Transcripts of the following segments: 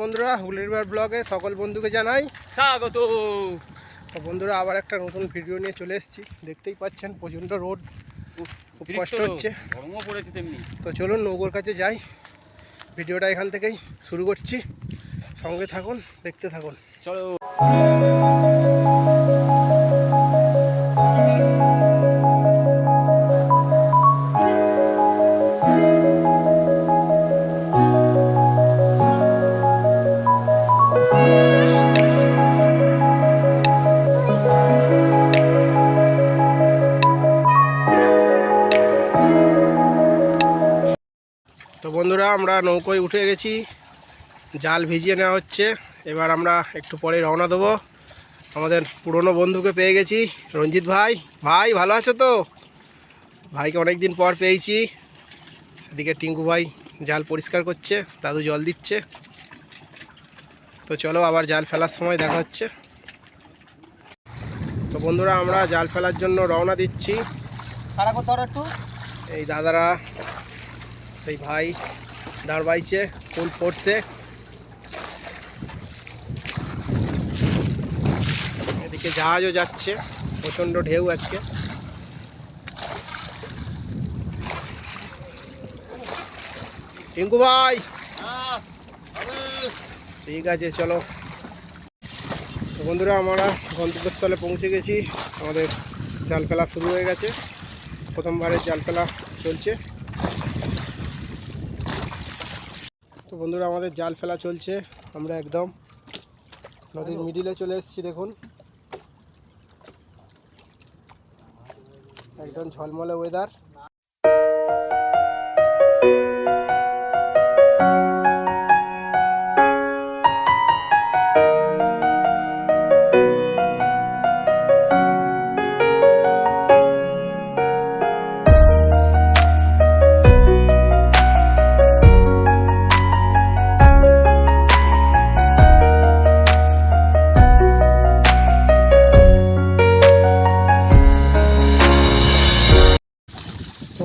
বন্ধুরা হুলিরবার ব্লগে সকল বন্ধুকে জানাই স্বাগত। তো বন্ধুরা আবার একটা নতুন ভিডিও নিয়ে চলে এসেছি। দেখতেই পাচ্ছেন প্রচণ্ড রোড খুব কষ্ট হচ্ছে। তো চলুন নৌকোর কাছে যাই। ভিডিওটা এখান থেকেই শুরু করছি। সঙ্গে থাকুন দেখতে থাকুন। চলো। আমরা নৌকোয় উঠে গেছি। জাল ভিজিয়ে নেওয়া হচ্ছে। এবার আমরা একটু পরে রওনা দেবো। আমাদের পুরনো বন্ধুকে পেয়ে গেছি। রঞ্জিত ভাই ভাই ভালো আছো তো? ভাইকে অনেক দিন পর পেয়েছি। সেদিকে টিঙ্কু ভাই জাল পরিষ্কার করছে দাদু জল দিচ্ছে। তো চলো আবার জাল ফেলার সময় দেখা হচ্ছে। তো বন্ধুরা আমরা জাল ফেলার জন্য রওনা দিচ্ছি। একটু? এই দাদারা সেই ভাই দাঁড় বাইছে ফুল পড়ছে। এদিকে জাহাজও যাচ্ছে, প্রচণ্ড ঢেউ আজকে। টিঙ্কু ভাই! ঠিক আছে, চলো। বন্ধুরা, আমরা গন্তব্যস্থলে পৌঁছে গেছি। আমাদের জাল ফেলা শুরু হয়ে গেছে। প্রথমবারের জাল ফেলা চলছে। বন্ধুরা আমাদের জাল ফেলা চলছে। আমরা একদম নদীর মিডিলে চলে এসেছি দেখুন। একদম ঝলমলে ওয়েদার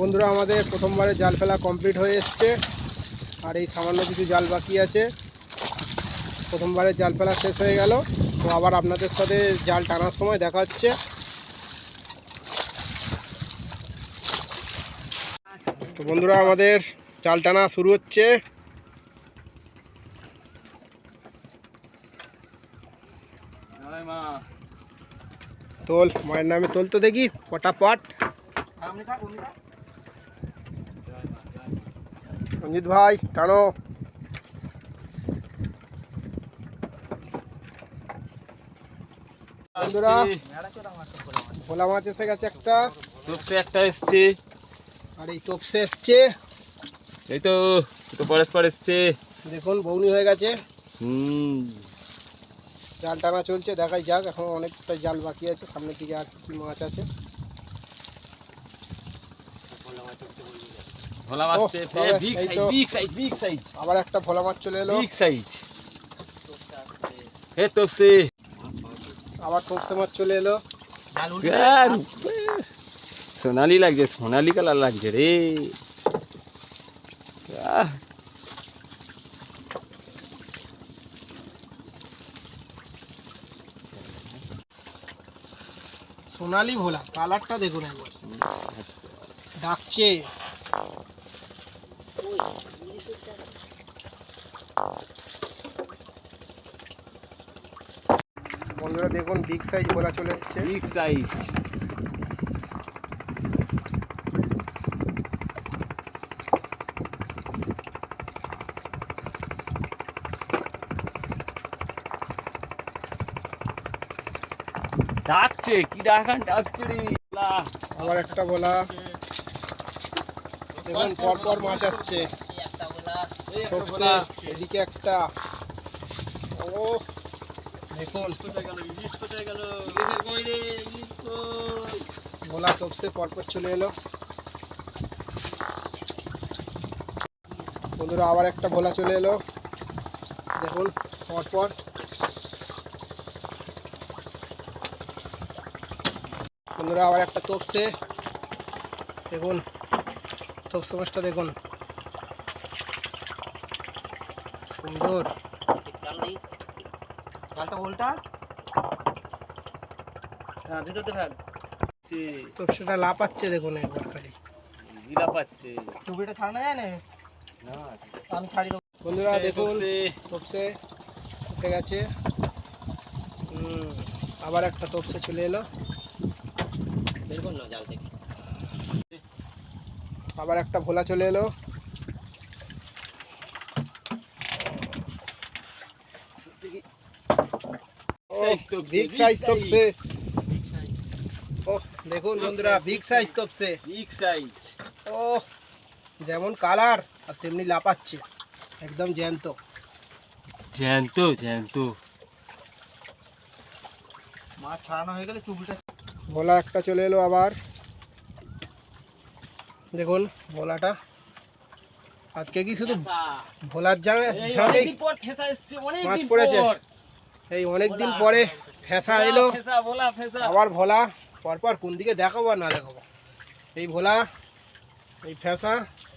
বন্ধুরা, আমাদের প্রথমবারে জাল ফেলা কমপ্লিট হয়ে এসছে। আর এই সামান্য কিছু জাল বাকি আছে। প্রথমবারের জাল ফেলা শেষ হয়ে গেল। তো আবার আপনাদের সাথে জাল টানার সময় দেখা হচ্ছে। তো বন্ধুরা, আমাদের জাল টানা শুরু হচ্ছে। তোল, মায়ের নামে তোল তো দেখি, পটাপট সামনে থাক অমনি থাক রঞ্জিত ভাই টানো। বন্ধুরা ভোলা মাছ এসে গেছে একটা। তোপসে একটা এসছে। আর এই টপসে এসছে। এই তো তো পরস্পর এসছে। দেখুন বৌনি হয়ে গেছে। হুম। জাল টানা চলছে দেখাই যাক এখন অনেকটা জাল বাকি আছে সামনের দিকে আর কি মাছ আছে। ভোলা মাছ big size big size big size আবার একটা ভোলা মাছ চলে এলো। বিগ সাইজ হে তোপসে আবার টপসে মাছ চলে এলো। সোনালি লাগছে সোনালি কালার লাগছে রে। সোনালি ভোলা কালারটা দেখুন একবার। ডাকছে। বন্ধুরা দেখুন বিগ সাইজ বলা চলে এসছে। বিগ সাইজ ডাকছে কি ডাকান ডাকছে রে? আল্লাহ। আবার একটা ভোলা দেখুন পরপর মাছ আসছে। এদিকে একটা। ও, দেখুন? ভোলা টপসে পরপর চলে এলো। বন্ধুরা, আবার একটা ভোলা চলে এলো। দেখুন পরপর বন্ধুরা, আবার একটা তপসে দেখুন দেখুন সুন্দর। জালটা উল্টা। হ্যাঁ ভিতরতে ফেল। তোপসেটা লাপাচ্ছে দেখুন একবার খালি। জিলা পাচ্ছে চুবিটা ছাড়ানো যায় না? না। আমি ছাড়ি দেবো। বন্ধুরা দেখুন তোপসে এসে গেছে। হুম, আবার একটা তোপসে চলে এলো। বের কর না জাল থেকে। আবার একটা ভোলা চলে এলো। Big size. তোপসে ও দেখুন বন্ধুরা বিগ সাইজ তোপসে বিগ সাইজ ও যেমন কালার আর তেমনি লাপাচ্ছে একদম জ্যান্ত। জ্যান্ত জ্যান্ত। মাছ ছাড়ানো হয়ে গেলে চুবিটা ভোলা একটা চলে এলো আবার। দেখুন ভোলাটা। আজকে কি শুধু ভোলার জামে ঝাঁকেই অনেকদিন মাছ পড়েছে। এই অনেক দিন পরে ফেঁসা এলো। আবার ভোলা। পরপর কোন দিকে দেখাবো আর না দেখাবো। এই ভোলা এই ফেঁসা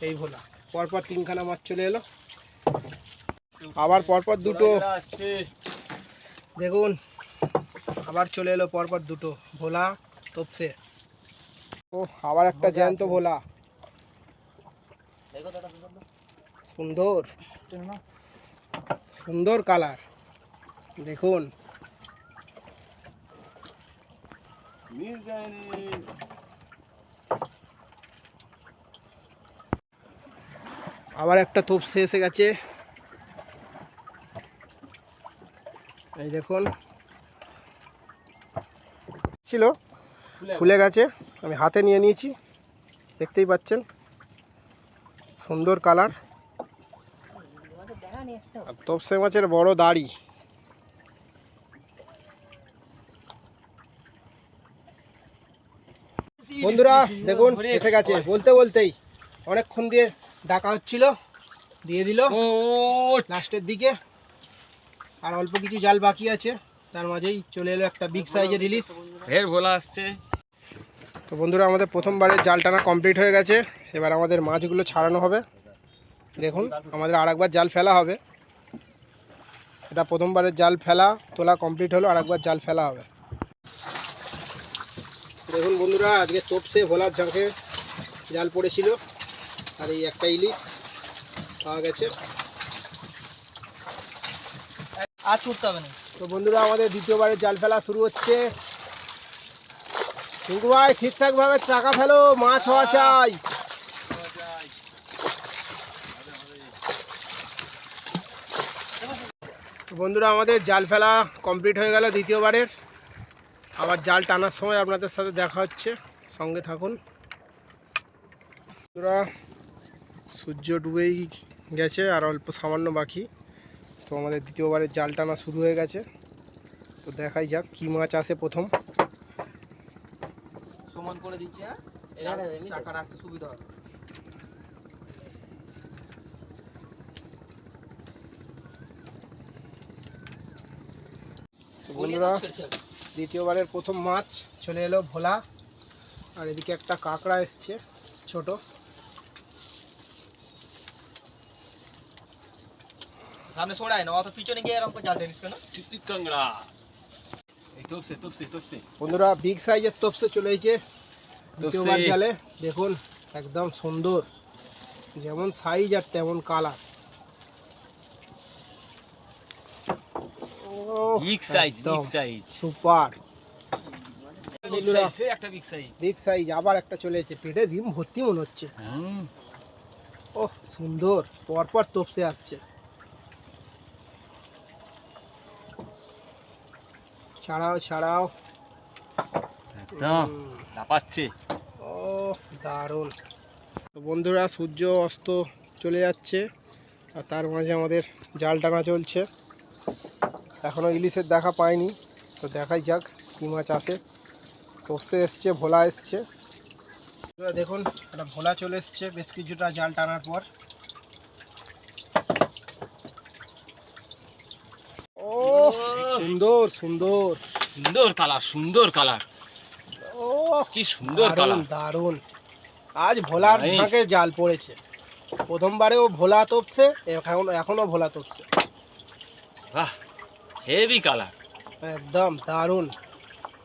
এই ভোলা। পরপর তিনখানা মাছ চলে এলো। আবার পরপর দুটো। দেখুন আবার চলে এলো পরপর দুটো। ভোলা তপসে। ও আবার একটা জ্যান্ত ভোলা। সুন্দর সুন্দর। কালার। দেখুন। আবার একটা তপসে এসে গেছে। এই দেখুন। ছিল। খুলে গেছে। আমি হাতে নিয়ে নিয়েছি। দেখতেই পাচ্ছেন। সুন্দর কালার। আর তপসে মাছের বড় দাড়ি। বন্ধুরা দেখুন এসে গেছে। বলতে বলতেই অনেকক্ষণ দিয়ে ডাকা হচ্ছিল দিয়ে দিল ও লাস্টের দিকে। আর অল্প কিছু জাল বাকি আছে। তার মাঝেই চলে এলো একটা বিগ সাইজের রিলিজ ফের ভোলা আসছে। তো বন্ধুরা আমাদের প্রথমবারের জাল টানা কমপ্লিট হয়ে গেছে। এবার আমাদের মাছগুলো ছাড়ানো হবে। দেখুন আমাদের আরেকবার জাল ফেলা হবে। এটা প্রথমবারের জাল ফেলা তোলা কমপ্লিট হলো আরেকবার জাল ফেলা হবে। দেখুন বন্ধুরা আজকে তোপসে ভোলার ঝাঁকে জাল পড়েছিল। আর এই একটা ইলিশ পাওয়া গেছে। আর ছুটতে হবে না। তো বন্ধুরা আমাদের দ্বিতীয়বারের জাল ফেলা শুরু হচ্ছে। টিঙ্কু ভাই ঠিকঠাক ভাবে চাকা ফেলো, মাছ হওয়া চাই। বন্ধুরা, আমাদের জাল ফেলা কমপ্লিট হয়ে গেল দ্বিতীয়বারের। আবার জাল টানার সময় আপনাদের সাথে দেখা হচ্ছে। সঙ্গে থাকুন। বন্ধুরা, সূর্য ডুবেই গেছে আর অল্প সামান্য বাকি। তো আমাদের দ্বিতীয়বারের জাল টানা শুরু হয়ে গেছে। তো দেখাই যাক কী মাছ আসে প্রথম। করে দিচ্ছে হ্যাঁ? চাকা রাখতে সুবিধা হবে। বন্ধুরা দ্বিতীয়বারের প্রথম মাছ চলে এলো ভোলা। আর এদিকে একটা কাঁকড়া এসছে ছোট। সামনে সরাই না অত পিছনে গিয়ে এরকম জাল টেনিস কেন? টিকটিক কাংড়া এই তোপসে তোপসে তোপসে। বন্ধুরা বিগ সাইজের তপসে চলে এসেছে। দ্বিতীয়বার জালে দেখুন একদম সুন্দর। যেমন সাইজ আর তেমন কালার সুপার বিগ সাইজ আবার একটা চলে এসেছে পেটে ডিম ভর্তি মনে হচ্ছে। ওহ সুন্দর পরপর তপসে আসছে। ছাড়াও ছাড়াও। হুম, ও দারুণ। তো বন্ধুরা সূর্য অস্ত চলে যাচ্ছে আর তার মাঝে আমাদের জাল টানা চলছে। এখনও ইলিশের দেখা পাইনি তো দেখাই যাক কী মাছ আসে। তপসে এসছে ভোলা এসছে। দেখুন একটা ভোলা চলে এসছে বেশ কিছুটা জাল টানার পর। ও সুন্দর সুন্দর। সুন্দর কালার সুন্দর কালার। ও কি সুন্দর দারুণ কালার। দারুণ। আজ ভোলার. ঝাঁকে জাল পড়েছে। প্রথমবারেও ভোলা তপছে এখন এখনও ভোলা তপছে বাহ হেভি কালার একদম দারুণ।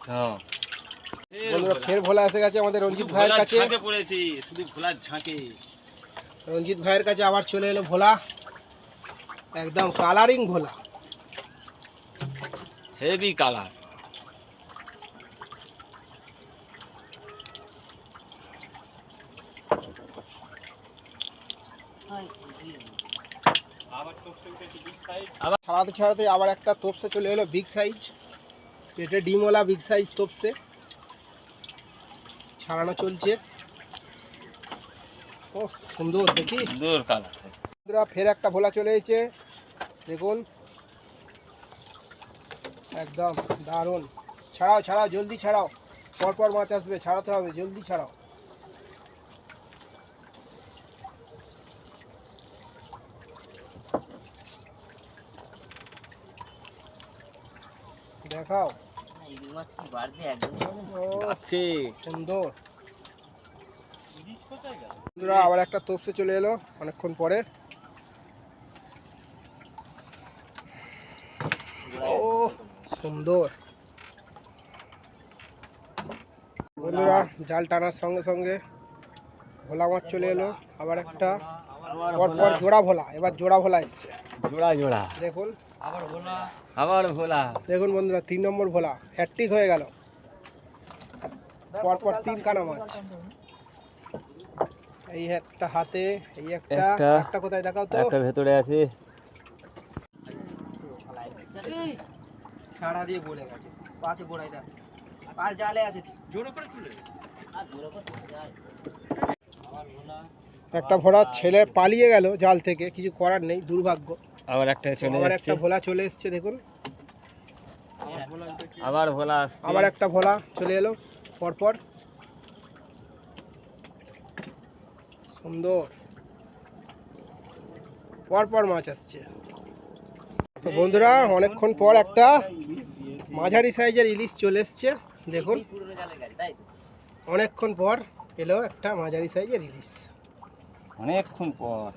হ্যাঁ। বন্ধুরা ফের ভোলা এসে গেছে আমাদের রঞ্জিত ভাইয়ের কাছে। পড়েছি শুধু ভোলার ঝাঁকে। রঞ্জিত ভাইয়ের কাছে আবার চলে এলো ভোলা। একদম কালারিং ভোলা। হেভি কালার ছাড়াতে ছাড়াতে আবার একটা তোপসে চলে এলো বিগ সাইজ পেটে ডিমওয়ালা বিগ সাইজ তোপসে। ছাড়ানো চলছে। ও সুন্দর দেখি। সুন্দর কালার ফের একটা ভোলা চলে এসেছে। দেখুন। একদম দারুণ। ছাড়াও ছাড়াও জলদি ছাড়াও। পরপর মাছ আসবে ছাড়াতে হবে জলদি ছাড়াও। দেখাও। ও আছে। সুন্দর। বন্ধুরা আবার একটা তোপসে চলে এলো অনেকক্ষণ পরে। ও সুন্দর। বন্ধুরা জাল টানার সঙ্গে সঙ্গে ভোলা মাছ চলে এলো। আবার একটা পরপর জোড়া ভোলা এবার জোড়া ভোলা এসছে। জোড়া জোড়া। দেখুন। আবার ভোলা। দেখুন বন্ধুরা তিন নম্বর ভোলা। হ্যাট্রিক হয়ে গেল। পরপর তিন কানা মাছ। এই একটা হাতে এই একটা একটা- কোথায় দেখাও তো। একটা ভেতরে আছে। ছাড়া দিয়ে বলে গেছে। পাঁচে বোড়াই পাঁচ জালে আছে জোরে করে তুলে একটা ভোলা ছেলে পালিয়ে গেল জাল থেকে। কিছু করার নেই দুর্ভাগ্য। আবার একটা চলে আবার একটা ভোলা চলে এসছে দেখুন। আবার ভোলা আসছে। আবার একটা ভোলা চলে এলো পরপর। সুন্দর। পরপর মাছ আসছে। তো বন্ধুরা অনেকক্ষণ পর একটা মাঝারি সাইজের ইলিশ চলে এসছে দেখুন। অনেকক্ষণ পর এলো একটা মাঝারি সাইজের ইলিশ। অনেকক্ষণ পর।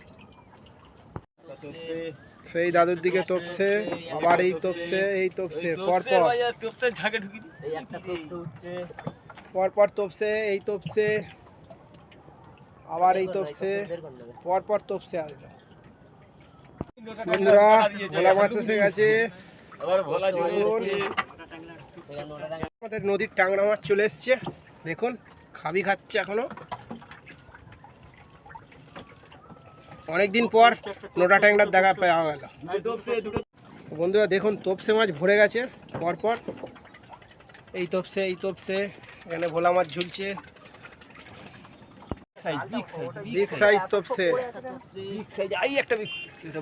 সেই দাদুর দিকে তপছে আবার এই তপছে এই তপছে পরপর। ঝাঁকে পরপর তপছে এই তপছে আবার এই তপছে পরপর তপছে আসলো বন্ধুরা ভোলা মাছ এসে গেছে। আমাদের নদীর টাংরা মাছ চলে এসছে। দেখুন খাবি খাচ্ছে এখনও। অনেকদিন পর নোটা ট্যাংরার দেখা পাওয়া গেল। বন্ধুরা, দেখুন, তপসে মাছ ভরে গেছে পরপর। এই তপসে এই তপসে, এখানে ভোলা মাছ ঝুলছে। সাইজ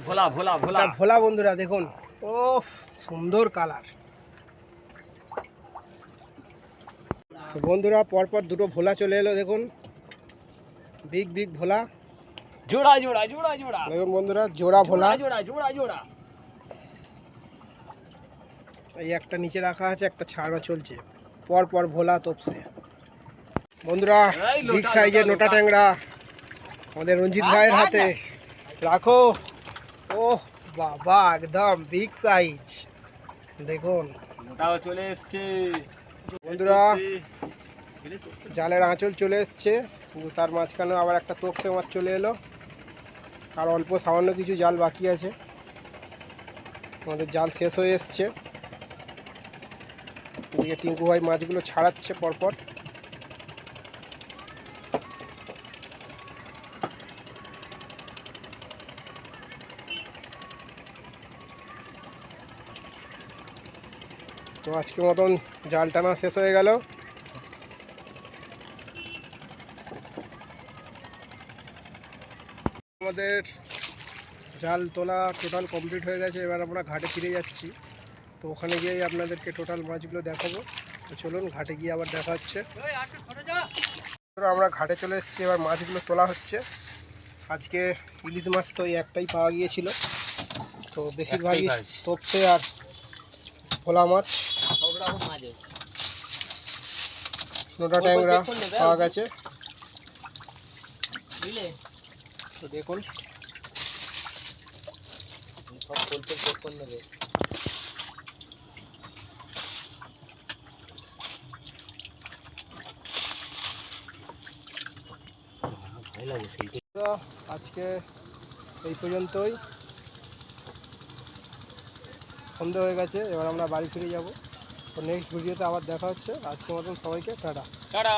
ভোলা ভোলা ভোলা ভোলা বন্ধুরা, দেখুন ও সুন্দর কালার। বন্ধুরা, পরপর দুটো ভোলা চলে এলো, দেখুন। বিগ বিগ ভোলা। জোড়া জোড়া জোড়া জোড়া। দেখুন বন্ধুরা জোড়া ভোলা। জোড়া জোড়া জোড়া। এই একটা নিচে রাখা আছে একটা ছাড়া চলছে। পর পর ভোলা তপসে। বন্ধুরা বিগ সাইজের নোটা ট্যাংরা। আমাদের রঞ্জিত ভাইয়ের হাতে। রাখো। ও বাবা একদম বিগ সাইজ দেখুন। ওটাও চলে এসছে। বন্ধুরা জালের আঁচল চলে এসছে। তার মাঝখানে আবার একটা তোপসে মাছ চলে এলো। আর অল্প সামান্য কিছু জাল বাকি আছে। আমাদের জাল শেষ হয়ে এসছে। এদিকে টিঙ্কু ভাই মাছগুলো ছাড়াচ্ছে পরপর। তো আজকের মতন জাল টানা শেষ হয়ে গেল। আমাদের জাল তোলা টোটাল কমপ্লিট হয়ে গেছে এবার আমরা ঘাটে ফিরে যাচ্ছি। তো ওখানে গিয়েই আপনাদেরকে টোটাল মাছগুলো দেখাবো। তো চলুন ঘাটে গিয়ে আবার দেখা হচ্ছে। আমরা ঘাটে চলে এসেছি এবার মাছগুলো তোলা হচ্ছে। আজকে ইলিশ মাছ তো এই একটাই পাওয়া গিয়েছিল। তো বেশিরভাগই তোপসে আর ভোলা মাছ। নোটা ট্যাংরা পাওয়া গেছে। তো দেখুন। সব চেক করে নেবে। আজকে এই পর্যন্তই। সন্ধে হয়ে গেছে, এবার আমরা বাড়ি ফিরে যাব। তো নেক্সট ভিডিওতে আবার দেখা হচ্ছে। আজকের মতন সবাইকে টাটা। টাটা।